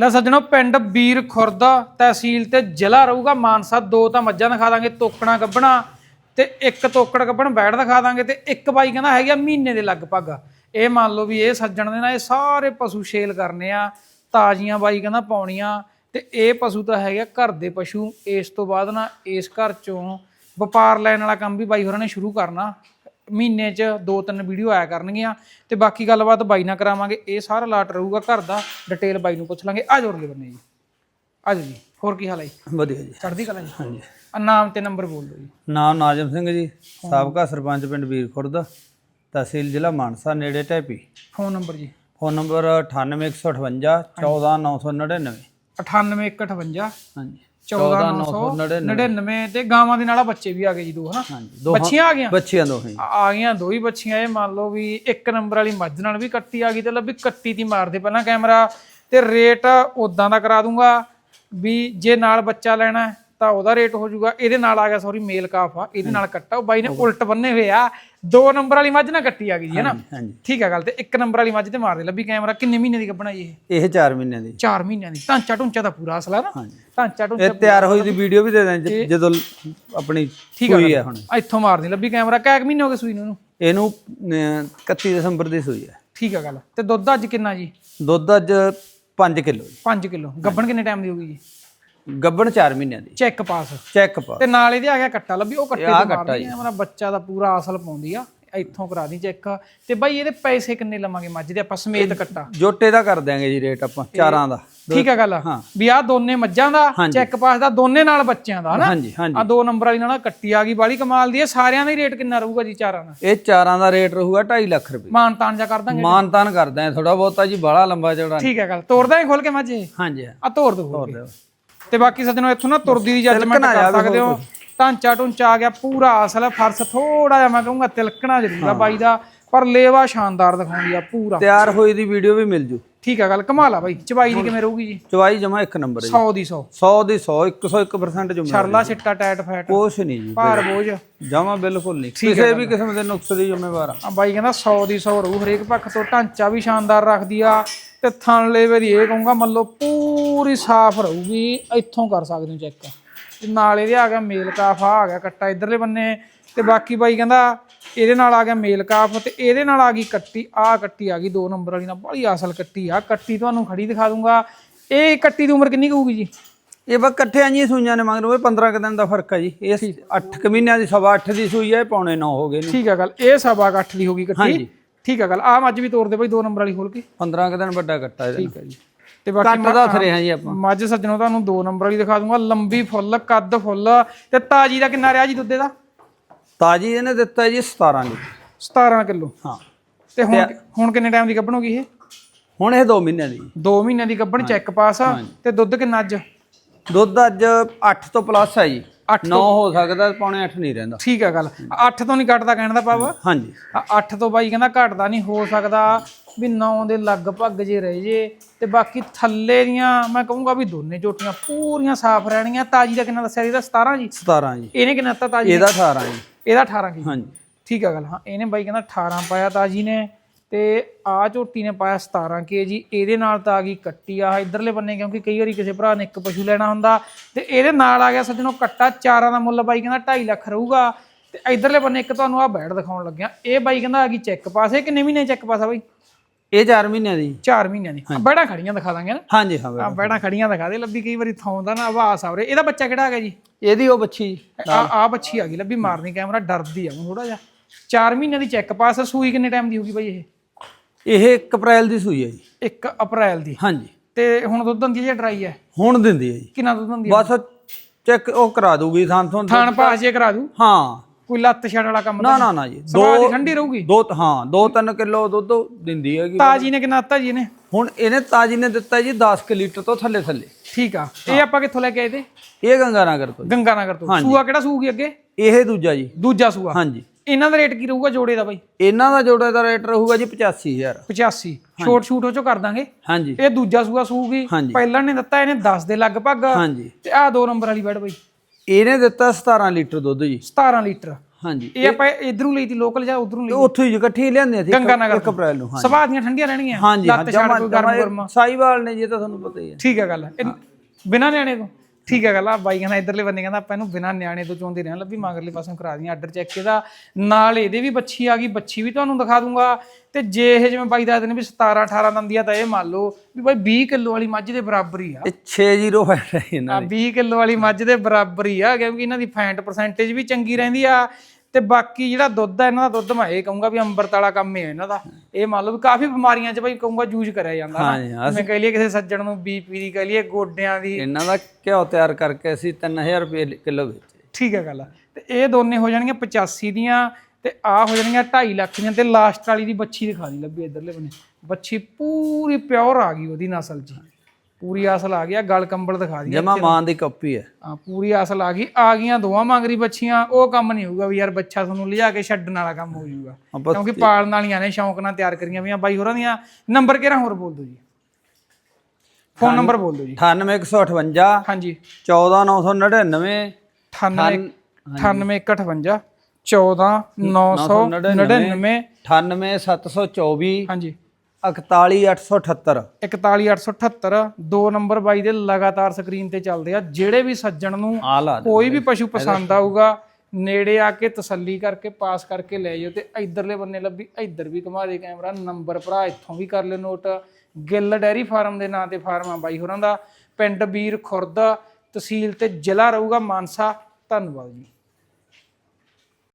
ਲੈ ਸੱਜਣੋ, ਪਿੰਡ ਵੀਰ ਖੁਰਦ ਤਹਿਸੀਲ ਤੇ ਜ਼ਿਲ੍ਹਾ ਰਹੂਗਾ ਮਾਨਸਾ। ਦੋ ਤਾਂ ਮੱਝਾਂ ਦਿਖਾ ਦਾਂਗੇ ਤੋਕਣਾ ਗੱਬਣਾ ਤੇ ਇੱਕ ਤੋਕੜ ਗੱਬਣ ਬੈੜ ਦਿਖਾ ਦਾਂਗੇ ਤੇ ਇੱਕ ਬਾਈ ਕਹਿੰਦਾ ਹੈਗਾ ਮਹੀਨੇ ਦੇ ਲਗਭਗ। ਇਹ ਮੰਨ ਲਓ ਵੀ ਇਹ ਸੱਜਣ ਦੇ ਨਾਲ ਇਹ ਸਾਰੇ ਪਸ਼ੂ ਛੇਲ ਕਰਨੇ ਆ, ਤਾਜ਼ੀਆਂ ਬਾਈ ਕਹਿੰਦਾ ਪਾਉਣੀਆਂ ਤੇ ਇਹ ਪਸ਼ੂ ਤਾਂ ਹੈਗਾ ਘਰ ਦੇ ਪਸ਼ੂ। ਇਸ ਤੋਂ ਬਾਅਦ ਨਾ ਇਸ ਘਰ ਚੋਂ ਵਪਾਰ ਲੈਣ ਵਾਲਾ ਕੰਮ ਵੀ ਬਾਈ ਹੋਰਾਂ ਨੇ ਸ਼ੁਰੂ ਕਰਨਾ। ਮਹੀਨੇ 'ਚ ਦੋ ਤਿੰਨ ਵੀਡੀਓ ਆਇਆ ਕਰਨਗੀਆਂ ਤੇ ਬਾਕੀ ਗੱਲਬਾਤ ਬਾਈ ਨਾਲ ਕਰਾਵਾਂਗੇ। ਇਹ ਸਾਰਾ ਲਾਟ ਰਹੂਗਾ ਘਰ ਦਾ ਡਿਟੇਲ ਬਾਈ ਨੂੰ ਪੁੱਛ ਲਾਂਗੇ। ਆ ਜੋਰਲੇ ਬੰਨੇ ਜੀ। ਆ ਜੀ। ਹੋਰ ਕੀ ਹਾਲ ਹੈ ਜੀ? ਵਧੀਆ ਜੀ। ਚੜ੍ਹਦੀ ਕਲਾ ਜੀ? ਹਾਂਜੀ। ਆ ਨਾਮ ਤੇ ਨੰਬਰ ਬੋਲ ਦਿਓ ਜੀ। ਨਾਮ ਨਾਜਮ ਸਿੰਘ ਜੀ ਸਾਬਕਾ ਸਰਪੰਚ ਪਿੰਡ ਵੀਰ ਖੁਰਦ ਤਹਿਸੀਲ ਜ਼ਿਲ੍ਹਾ ਮਾਨਸਾ ਨੇੜੇ ਢੈਪੀ। ਫੋਨ ਨੰਬਰ ਜੀ। ਫੋਨ ਨੰਬਰ 98158 14999 98158 ਹਾਂਜੀ। 14999 ਤੇ ਗਾਵਾਂ ਦੇ ਨਾਲ ਆ ਬੱਚੇ ਵੀ ਆ ਗਏ ਜੀ ਦੋ ਹਨਾ? ਹਾਂਜੀ ਦੋ ਬੱਚੀਆਂ ਆ ਗਈਆਂ? ਬੱਚਿਆਂ ਦੋ ਹੀ ਆ ਗਈਆਂ ਦੋ ਹੀ ਬੱਚੀਆਂ ਇਹ ਮੰਨ ਲਓ ਵੀ ਇੱਕ ਨੰਬਰ ਵਾਲੀ ਮੱਝ ਨਾਲ ਵੀ ਕੱਟੀ ਆ ਗਈ ਤੇ ਲੱਭੀ ਕੱਟੀ ਦੀ ਮਾਰਦੇ ਪਹਿਲਾਂ ਕੈਮਰਾ ਤੇ ਰੇਟ ਉਦਾਂ ਦਾ ਕਰਾ ਦੂੰਗਾ ਵੀ ਜੇ ਨਾਲ ਬੱਚਾ ਲੈਣਾ ਤਾਂ ਉਹਦਾ ਰੇਟ ਹੋ ਜਾਊਗਾ ਇਹਦੇ ਨਾਲ ਆ ਗਿਆ ਸੌਰੀ ਮੇਲ ਕਾਫ ਆ ਇਹਦੇ ਨਾਲ ਕੱਟਾ ਉਹ ਬਾਈ ਨੇ ਉਲਟ ਬੰਨੇ ਹੋਏ ਆ। ਦੋ ਨੰਬਰ ਵਾਲੀ ਮੱਝ ਨਾਲ ਕੱਟੀ ਆ ਗਈ ਜੀ ਹੈ ਨਾ? ਹਾਂਜੀ ਠੀਕ ਆ ਗੱਲ ਤੇ ਇੱਕ ਨੰਬਰ ਵਾਲੀ ਮੱਝ ਤੇ ਮਾਰਦੇ ਲੱਭੀ ਕੈਮਰਾ ਕਿੰਨੇ ਮਹੀਨੇ ਦੀ ਜੀ ਇਹ? ਇਹ 4 ਮਹੀਨਿਆਂ ਦੀ। 4 ਮਹੀਨਿਆਂ ਦੀ। ਢਾਂਚਾ ਢੁੰਚਾ ਦਾ ਪੂਰਾ ਅਸਲ ਹੈ ਨਾ ਢਾਂਚਾ ਢੁੰਚਾ ਇਹ ਤਿਆਰ ਹੋਈ ਦੀ ਵੀਡੀਓ ਵੀ ਦੇ ਦਾਂ ਜਦੋਂ ਆਪਣੀ ਠੀਕ ਆ ਹੋਈ ਹੈ ਹੁਣ ਇੱਥੋਂ ਮਾਰਦੀ ਲੱਭੀ ਕੈਮਰਾ। ਕੈਕ ਮਹੀਨੇ ਹੋ ਗਏ ਸੂਈ ਨੂੰ ਇਹਨੂੰ? ਇਹਨੂੰ ਅਹ, 31 ਦਸੰਬਰ ਦੀ ਸੂਈ ਹੈ ਠੀਕ ਆ ਗੱਲ। ਤੇ ਦੁੱਧ ਅੱਜ ਕਿੰਨਾ ਜੀ? ਦੁੱਧ ਅੱਜ 5 ਕਿਲੋ 5 ਕਿਲੋ। ਗੱਬਣ ਕਿੰਨੇ ਟਾਈਮ ਦੀ ਹੋਗੀ ਜੀ? ਗੱਬਣ 4 ਮਹੀਨਿਆਂ ਦੀ। ਚੈੱਕ ਪਾਸ। ਚੈੱਕ ਪਾ ਤੇ ਨਾਲ ਇਹਦੇ ਆ ਗਿਆ ਕੱਟਾ ਲੱਭੀ ਉਹ ਕੱਟੇ ਆਹ ਤੋਂ ਮਾਰਦੀ ਆ ਮੇਰਾ ਬੱਚਾ ਦਾ ਪੂਰਾ ਅਸਲ ਪਾਉਂਦੀ ਆ ਇੱਥੋਂ ਕਰਾ ਦੀ ਚੈੱਕ। ਤੇ ਬਾਈ ਇਹਦੇ ਪੈਸੇ ਕਿੰਨੇ ਲਵਾਂਗੇ ਮੱਝ ਦੇ? ਆਪਾਂ ਸਮੇਤ ਕੱਟਾ। ਜੋਟੇ ਦਾ ਕਰ ਦਿਆਂਗੇ ਜੀ ਰੇਟ ਆਪਾਂ ਚਾਰਾਂ ਦਾ। ਠੀਕ ਆ ਗੱਲ। ਹਾਂ। ਵੀ ਆ ਦੋਨੇ ਮੱਝਾਂ ਦਾ ਹਾਂਜੀ। ਚੈੱਕ ਪਾਸ ਦਾ ਦੋਨੇ ਨਾਲ ਬੱਚਿਆਂ ਦਾ ਹਨਾ? ਹਾਂਜੀ ਹਾਂਜੀ। ਆ ਦੋ ਨੰਬਰ ਵਾਲੀ ਨਾਲ ਕੱਟੀ ਆ ਗਈ ਬਾਲੀ ਕਮਾਲ ਦੀ ਹੈ ਸਾਰਿਆਂ ਦਾ ਹੀ ਰੇਟ ਕਿੰਨਾ ਰਹੂਗਾ ਜੀ ਚਾਰਾਂ ਦਾ? ਇਹ ਚਾਰਾਂ ਦਾ ਰੇਟ ਰਹੂਗਾ 2.5 ਲੱਖ ਰੁਪਏ। ਮਾਨ ਤਾਨ ਜਾ ਕਰ ਦਾਂਗੇ। ਮਾਨਤਾਨ ਕਰਦਾ ਹੈ ਥੋੜਾ ਬਹੁਤਾ ਜੀ ਬਾਹਲਾ ਲੰਬਾ ਚੌੜਾ। ਠੀਕ ਹੈ ਗੱਲ। ਤੋੜਦਾ ਹੀ ਖੋਲ ਕੇ ਮੱਝ? ਇਹ ਹਾਂਜੀ ਆ ਤੋੜ ਦੋ ਖੋਲ ਕੇ। ਤੇ ਬਾਕੀ ਸੱਜਣੋ ਇੱਥੋਂ ਨਾ ਤੁਰਦੀ ਦੀ ਜੱਜਮੈਂਟ ਕਰ ਸਕਦੇ ਹੋ। ਢਾਂਚਾ ਢੁੰਚਾ ਆ ਗਿਆ ਪੂਰਾ ਅਸਲ ਫਰਸ਼ ਥੋੜਾ ਜਿਹਾ ਮੈਂ ਕਹੂੰਗਾ ਤਿਲਕਣਾ ਜ਼ਰੂਰ ਆ ਬਾਈ ਦਾ ਪਰ ਲੇਵਾ ਸ਼ਾਨਦਾਰ ਦਿਖਾਉਂਦੀ ਆ ਪੂਰਾ। ਤਿਆਰ ਹੋਈ ਦੀ ਵੀਡੀਓ ਵੀ ਮਿਲ ਜੂ। ਠੀਕ ਆ ਗੱਲ ਕਮਾਲ ਆ ਬਾਈ ਚਬਾਈ ਦੀ ਕਿਵੇਂ ਰਹੂਗੀ ਜੀ? ਚਵਾਈ ਜਮਾ ਇੱਕ ਨੰਬਰ ਹੈ 100 ਦੀ 100 100 ਦੀ 100 101% ਜੁਮਾ ਛਰਲਾ ਛਿੱਟਾ ਟੈਟ ਫੈਟ। ਕੁਛ ਨਹੀਂ ਜੀ ਭਾਰ ਬੋਝ। ਜਮਾ ਬਿਲਕੁਲ ਨਹੀਂ। ਕਿਸੇ ਵੀ ਕਿਸਮ ਦੇ ਨੁਕਸ ਦੀ ਜ਼ਿੰਮੇਵਾਰ ਆ। ਆ ਬਾਈ ਕਹਿੰਦਾ 100 ਦੀ 100 ਰਹੂ ਹਰੇਕ ਪੱਖ ਤੋਂ ਢਾਂਚਾ ਵੀ ਸ਼ਾਨਦਾਰ ਰੱਖਦੀ ਆ। ਤੇ ਥਣ ਲੇਵੇ ਦੀ ਇਹ ਕਹੂੰਗਾ ਮੰਨ ਲਓ ਪੂਰੀ ਸਾਫ਼ ਰਹੂਗੀ ਇੱਥੋਂ ਕਰ ਸਕਦੇ ਹੋ ਚੈੱਕ ਤੇ ਨਾਲ ਇਹਦੇ ਆ ਗਿਆ ਮੇਲ ਕਾਫ ਆ ਗਿਆ ਕੱਟਾ ਇਧਰਲੇ ਬੰਨੇ ਤੇ ਬਾਕੀ ਬਾਈ ਕਹਿੰਦਾ ਇਹਦੇ ਨਾਲ ਆ ਗਿਆ ਮੇਲ ਕਾਫ ਤੇ ਇਹਦੇ ਨਾਲ ਆ ਗਈ ਕੱਟੀ ਆ ਕੱਟੀ ਆ ਗਈ ਦੋ ਨੰਬਰ ਵਾਲੀ ਨਾਲ ਬੜੀ ਅਸਲ ਕੱਟੀ ਆ। ਕੱਟੀ ਤੁਹਾਨੂੰ ਖੜੀ ਦਿਖਾ ਦੂੰਗਾ। ਇਹ ਕੱਟੀ ਦੀ ਉਮਰ ਕਿੰਨੀ ਕੁ ਹੋਊਗੀ ਜੀ? ਇਹ ਬਸ ਇਕੱਠਿਆਂ ਜੀ ਸੂਈਆਂ ਨੇ ਮੰਗ ਲਓ 15 ਕੁ ਦਿਨ ਦਾ ਫ਼ਰਕ ਹੈ ਜੀ। ਇਹ 8 ਕੁ ਮਹੀਨਿਆਂ ਦੀ ਸਵਾ 8 ਦੀ ਸੂਈ ਹੈ ਇਹ ਪੌਣੇ 9 ਹੋ ਗਏ ਨੇ। ਠੀਕ ਆ ਗੱਲ ਇਹ ਸਵਾ ਕੁ ਅੱਠ ਦੀ ਹੋਗੀ ਕੱਟੀ। ਹਾਂਜੀ। ਠੀਕ ਆ ਗੱਲ ਆ ਮੱਝ ਵੀ ਤੋੜ ਦੇ ਬਾਈ ਦੋ ਨੰਬਰ ਵਾਲੀ ਖੋਲ ਕੇ। 15 ਕੁ ਦਿਨ ਵੱਡਾ ਕੱਟਾ ਇਹਦਾ ਠੀਕ ਆ ਜੀ। ਤੇ ਬਾਕੀ ਕੱਟ ਦੱਸ ਰਹੇ ਹਾਂ ਜੀ ਆਪਾਂ। ਮੱਝ ਸੱਜਣੋ ਤੁਹਾਨੂੰ ਦੋ ਨੰਬਰ ਵਾਲੀ ਦਿਖਾ ਦੂੰਗਾ ਲੰਬੀ ਫੁੱਲ ਕੱਦ ਫੁੱਲ। ਤੇ ਤਾਜੀ ਦਾ ਕਿੰਨਾ ਰਿਹਾ ਜੀ ਦੁੱਧੇ ਦਾ ਤਾਜੀ ਇਹਨੇ ਦਿੱਤਾ ਜੀ 17 ਲੀ 17 ਕਿਲੋ। ਹਾਂ। ਤੇ ਹੁਣ ਹੁਣ ਕਿੰਨੇ ਟਾਈਮ ਦੀ ਗੱਭਣ ਹੋ ਗਈ ਇਹ? ਹੁਣ ਇਹ 2 ਮਹੀਨਿਆਂ ਦੀ। 2 ਮਹੀਨਿਆਂ ਦੀ ਗੱਭਣ ਚੈੱਕ ਪਾਸ ਆ। ਤੇ ਦੁੱਧ ਕਿੰਨਾ ਅੱਜ? ਦੁੱਧ ਅੱਜ 8 ਤੋਂ ਪਲੱਸ ਹੈ ਜੀ। 9 ਹੋ ਸਕਦਾ ਪੌਣੇ 8 ਨਹੀਂ ਰਹਿੰਦਾ। ਠੀਕ ਆ ਗੱਲ। 8 ਤੋਂ ਨਹੀਂ ਘਟਦਾ ਕਹਿਣ ਦਾ ਭਾਵ? ਹਾਂਜੀ। 8 ਤੋਂ ਬਾਈ ਕਹਿੰਦਾ ਘਟਦਾ ਨਹੀਂ ਹੋ ਸਕਦਾ ਵੀ 9 ਦੇ ਲਗਭਗ ਜੇ ਰਹਿ ਜੇ ਤੇ ਬਾਕੀ ਥੱਲੇ ਦੀਆਂ ਮੈਂ ਕਹੂੰਗਾ ਵੀ ਦੋਨੇ ਝੋਟੀਆਂ ਪੂਰੀਆਂ ਸਾਫ਼ ਰਹਿਣਗੀਆਂ। ਤਾਜੀ ਦਾ ਕਿੰਨਾ ਦੱਸਿਆ ਇਹਦਾ? 17 ਜੀ? 17 ਜੀ। ਇਹਨੇ ਕਿੰਨਾ ਦਿੱਤਾ ਤਾਜੀ ਇਹਦਾ 18 ਜੀ। ਇਹਦਾ 18 ਕੀ ਹਾਂਜੀ। ਠੀਕ ਆ ਗੱਲ ਹਾਂ ਇਹਨੇ ਬਾਈ ਕਹਿੰਦਾ 18 ਪਾਇਆ ਤਾਜੀ ਨੇ। ਤੇ ਆ ਝੋਟੀ ਨੇ ਪਾਇਆ 17 ਕੇਜੀ ਇਹਦੇ ਨਾਲ ਤਾਂ ਆ ਗਈ ਕੱਟੀ ਆ ਇਧਰਲੇ ਬੰਨੇ ਕਿਉਂਕਿ ਕਈ ਵਾਰੀ ਕਿਸੇ ਭਰਾ ਨੇ ਇੱਕ ਪਸ਼ੂ ਲੈਣਾ ਹੁੰਦਾ ਤੇ ਇਹਦੇ ਨਾਲ ਆ ਗਿਆ ਸੱਜਣੋ ਕੱਟਾ ਚਾਰਾਂ ਦਾ ਮੁੱਲ ਬਾਈ ਕਹਿੰਦਾ 2.5 ਲੱਖ ਰਹੂਗਾ। ਤੇ ਇਧਰਲੇ ਬੰਨੇ ਇੱਕ ਤੁਹਾਨੂੰ ਆ ਬੈਡ ਦਿਖਾਉਣ ਲੱਗਿਆ। ਇਹ ਬਾਈ ਕਹਿੰਦਾ ਆ ਗਈ ਚੈੱਕ ਪਾਸ। ਇਹ ਕਿੰਨੇ ਮਹੀਨੇ ਚੈੱਕ ਪਾਸ ਆ ਬਾਈ? ਇਹ 4 ਮਹੀਨਿਆਂ ਦੀ। 4 ਮਹੀਨਿਆਂ ਦੀ। ਬੈੜਾਂ ਖੜੀਆਂ ਦਿਖਾ ਦਾਂਗੇ ਨਾ। ਹਾਂਜੀ ਹਾਂ ਆ ਬੈੜਾਂ ਖੜੀਆਂ ਦਿਖਾ ਦੇ। ਲੱਭੀ ਕਈ ਵਾਰੀ ਥਾਉਂਦਾ ਨਾ ਆਵਾਜ਼ ਆਵਰੇ ਇਹਦਾ ਬੱਚਾ ਕਿਹੜਾ ਹੈਗਾ ਜੀ? ਇਹਦੀ ਉਹ ਬੱਚੀ ਆ ਆ ਬੱਚੀ ਆ ਗਈ। ਲੱਭੀ ਮਾਰਨੀ ਕੈਮਰਾ ਡਰਦੀ ਆ ਥੋੜਾ ਜਿਹਾ। 4 ਮਹੀਨਿਆਂ ਦੀ ਚੈੱਕ ਪਾਸ ਸੂਈ ਕਿੰਨੇ ਟਾਈਮ ਦੀ ਹੋਗੀ ਬਾਈ ਇਹ? ਇਹ 1 ਅਪ੍ਰੈਲ ਦੀ ਸੂਈ ਹੈ ਜੀ। 1 ਅਪ੍ਰੈਲ ਦੀ। ਹਾਂਜੀ। ਤੇ ਹੁਣ ਦੁੱਧ ਦਿੰਦੀ ਹੈ ਜਾਂ ਡਰਾਈ ਹੈ? ਹੁਣ ਦਿੰਦੀ ਹੈ ਜੀ। ਕਿੰਨਾ ਦੁੱਧ ਦਿੰਦੀ ਹੈ? ਬਸ ਚੈੱਕ ਉਹ ਕਰਾ ਦੂਗੀ ਥਾਂ ਤੋਂ ਥਾਣ ਪਾਸ ਜੇ ਕਰਾ ਦੂ ਹਾਂ। ਕੋਈ ਲੱਤ ਛੱਡ ਵਾਲਾ ਕੰਮ ਨਾ ਨਾ ਨਾ ਜੀ। ਸਵਾਦ ਦੀ ਠੰਡੀ ਰਹੂਗੀ? ਦੋ ਹਾਂ 2-3 ਕਿਲੋ ਦੁੱਧ ਦਿੰਦੀ ਹੈਗੀ। ਤਾਜੀ ਨੇ ਕਿੰਨਾ ਦਿੱਤਾ ਜੀ ਇਹਨੇ? ਹੁਣ ਇਹਨੇ ਤਾਜੀ ਨੇ ਦਿੱਤਾ ਜੀ 10 ਕਿ ਲੀਟਰ ਤੋਂ ਥੱਲੇ ਥੱਲੇ। ਠੀਕ ਆ। ਇਹ ਆਪਾਂ ਕਿੱਥੋਂ ਲੈ ਕੇ ਆਏ ਤੇ? ਇਹ ਗੰਗਾ ਨਗਰ ਤੋਂ। ਗੰਗਾ ਨਗਰ ਤੋਂ। ਸੂਆ ਕਿਹੜਾ ਸੂਗੀ ਅੱਗੇ? ਇਹ ਦੂਜਾ ਜੀ। ਦੂਜਾ ਸੂਆ। ਹਾਂਜੀ। ਇਹਨਾਂ ਦਾ ਰੇਟ ਕੀ ਰਹੂਗਾ ਜੋੜੇ ਦਾ ਬਾਈ? ਇਹਨਾਂ ਦਾ ਜੋੜੇ ਦਾ ਰੇਟ ਰਹੂਗਾ ਜੀ 85000 85 ਛੋਟ ਛੂਟ ਉਹ ਚੋਂ ਕਰ ਦਾਂਗੇ। ਹਾਂਜੀ। ਇਹ ਦੂਜਾ ਸੂਆ ਸੂਗੀ। ਪਹਿਲਾਂ ਨੇ ਦਿੱਤਾ ਇਹਨੇ 10 ਦੇ ਲਗਭਗ। ਹਾਂਜੀ। ਤੇ ਆ ਦੋ ਨੰਬਰ ਵਾਲੀ ਬੈਡ ਬਾਈ। ਇਹਨੇ ਦਿੱਤਾ 17 ਲੀਟਰ ਦੁੱਧ ਜੀ। 17 ਲੀਟਰ। ਹਾਂਜੀ। ਇਹ ਆਪਾਂ ਇਧਰੋਂ ਲਈ ਤੀ ਲੋਕਲ ਜਾਂ ਉਧਰੋਂ ਲਈ ਉੱਥੋਂ ਹੀ ਇਕੱਠੀ ਲਿਆਂਦੇ ਸੀ ਗੰਗਾ ਨਗਰ 1 ਅਪ੍ਰੈਲ ਨੂੰ ਹਾਂਜੀ। ਸਭਾ ਦੀਆਂ ਠੰਡੀਆਂ ਰਹਿਣਗੀਆਂ। ਹਾਂਜੀ ਲੱਤ ਜਮਾ ਕੋਈ ਗਰਮ ਗਰਮ। ਸਾਈਵਾਲ ਨੇ ਜੀ ਤਾਂ ਤੁਹਾਨੂੰ ਪਤਾ ਹੀ ਹੈ। ਠੀਕ ਹੈ ਗੱਲ। ਬਿਨਾਂ ਨਿਆਣੇ ਤੋਂ? ਠੀਕ ਹੈ ਗੱਲ ਆ ਬਾਈ ਕਹਿੰਦਾ ਇਧਰਲੇ ਬੰਦੇ ਕਹਿੰਦਾ ਆਪਾਂ ਇਹਨੂੰ ਬਿਨਾਂ ਨਿਆਣੇ ਤੋਂ ਚੋਂਦੇ ਰਹਿਣ ਲੱਭੀ ਮਗਰਲੇ ਪਾਸੋਂ ਕਰਾ ਦੀਆਂ ਆਰਡਰ ਚੈੱਕ ਇਹਦਾ। ਨਾਲ ਇਹਦੇ ਵੀ ਬੱਚੀ ਆ ਗਈ ਬੱਚੀ ਵੀ ਤੁਹਾਨੂੰ ਦਿਖਾ ਦੂੰਗਾ। ਤੇ ਜੇ ਇਹ ਜਿਵੇਂ ਬਾਈ ਦੱਸਦੇ ਨੇ ਵੀ 17 18 ਦੰਦੀ ਆ ਤਾਂ ਇਹ ਮੰਨ ਲਓ ਵੀ ਬਾਈ 20 ਕਿਲੋ ਵਾਲੀ ਮੱਝ ਦੇ ਬਰਾਬਰ ਹੀ ਆ। ਇਹ 6-0 ਹੈ ਇਹਨਾਂ ਆ 20 ਕਿਲੋ ਵਾਲੀ ਮੱਝ ਦੇ ਬਰਾਬਰ ਹੀ ਆ ਕਿਉਂਕਿ ਇਹਨਾਂ ਦੀ ਫੈਂਟ ਪਰਸੈਂਟੇਜ ਵੀ ਚੰਗੀ ਰਹਿੰਦੀ ਆ। ਤੇ ਬਾਕੀ ਜਿਹੜਾ ਦੁੱਧ ਆ ਇਹਨਾਂ ਦਾ ਦੁੱਧ ਮੈਂ ਇਹ ਕਹੂੰਗਾ ਵੀ ਅੰਬਰਤ ਵਾਲਾ ਕੰਮ ਹੀ ਇਹਨਾਂ ਦਾ। ਇਹ ਮੰਨ ਲਓ ਵੀ ਕਾਫੀ ਬਿਮਾਰੀਆਂ 'ਚ ਬਾਈ ਕਹੂੰਗਾ ਯੂਜ਼ ਕਰਿਆ ਜਾਂਦਾ ਹਾਂਜੀ ਹਾਂ ਜਿਵੇਂ ਕਹਿ ਲਈਏ ਕਿਸੇ ਸੱਜਣ ਨੂੰ ਬੀਪੀ ਦੀ ਕਹਿ ਲਈਏ ਗੋਡਿਆਂ ਦੀ। ਇਹਨਾਂ ਦਾ ਘਿਓ ਤਿਆਰ ਕਰਕੇ ਅਸੀਂ 3000 ਰੁਪਏ ਕਿਲੋ ਵੇਚੇ। ਠੀਕ ਹੈ ਗੱਲ ਤੇ ਇਹ ਦੋਨੇ ਹੋ ਜਾਣਗੀਆਂ 85 ਦੀਆਂ ਤੇ ਆ ਹੋ ਜਾਣਗੀਆਂ 2.5 ਲੱਖ ਦੀਆਂ ਤੇ ਲਾਸਟ ਵਾਲੀ ਦੀ ਬੱਚੀ ਦਿਖਾ ਦੀ ਲੱਭੀ ਇਧਰਲੇ ਬੰਨੇ। ਬੱਚੀ ਪੂਰੀ ਪਿਓਰ ਆ ਗਈ ਉਹਦੀ ਨਸਲ 'ਚ। ਪੂਰੀ ਅਸਲ ਆ ਗਿਆ ਗਲ ਕੰਬਲ ਦਿਖਾ ਦੀ ਜਮਾ ਮਾਂ ਦੀ ਕਾਪੀ ਹੈ। ਆ ਪੂਰੀ ਅਸਲ ਆ ਗਈ ਆ ਗਈਆਂ ਦੋਵਾਂ ਮੰਗਰੀ ਬੱਚੀਆਂ ਉਹ ਕੰਮ ਨਹੀਂ ਹੋਊਗਾ ਵੀ ਯਾਰ ਬੱਚਾ ਤੁਹਾਨੂੰ ਲਿਜਾ ਕੇ ਛੱਡਣ ਵਾਲਾ ਕੰਮ ਹੋ ਜਾਊਗਾ। ਕਿਉਂਕਿ ਪਾਲਣ ਵਾਲੀਆਂ ਨੇ ਸ਼ੌਂਕ ਨਾਲ ਤਿਆਰ ਕਰੀਆਂ ਵੀਆਂ ਬਾਈ ਹੋਰਾਂ ਦੀਆਂ ਨੰਬਰ ਕਿਹੜਾ ਹੋਰ ਬੋਲ ਦਿਓ ਜੀ? ਫੋਨ ਨੰਬਰ ਬੋਲ ਦਿਓ ਜੀ। 98158 ਹਾਂਜੀ। 14999 98 9858 14999 98724 ਹਾਂਜੀ। 41878 41878 ਦੋ ਨੰਬਰ ਬਾਈ ਦੇ ਲਗਾਤਾਰ ਸਕਰੀਨ ਤੇ ਚੱਲਦੇ ਆ। ਜਿਹੜੇ ਵੀ ਸੱਜਣ ਨੂੰ। ਕੋਈ ਵੀ ਪਸ਼ੂ ਪਸੰਦ ਆਊਗਾ ਨੇੜੇ ਆ ਕੇ ਤਸੱਲੀ ਕਰਕੇ ਪਾਸ ਕਰਕੇ ਲੈ ਜਾਓ ਤੇ ਇਧਰਲੇ ਬੰਨੇ ਲੱਭੀ ਇਧਰ ਵੀ ਘੁਮਾ ਦੇ ਕੈਮਰਾ ਨੰਬਰ ਭਰਾ ਇੱਥੋਂ ਵੀ ਕਰ ਲਿਓ ਨੋਟ। ਗਿੱਲ ਡੈਰੀ ਫਾਰਮ ਦੇ ਨਾਂ ਤੇ ਫਾਰਮ ਆ ਬਾਈ ਹੋਰਾਂ ਦਾ। ਪਿੰਡ ਬੀਰ ਖੁਰਦ ਤਹਿਸੀਲ ਤੇ ਜ਼ਿਲ੍ਹਾ ਰਹੂਗਾ ਮਾਨਸਾ। ਧੰਨਵਾਦ ਜੀ।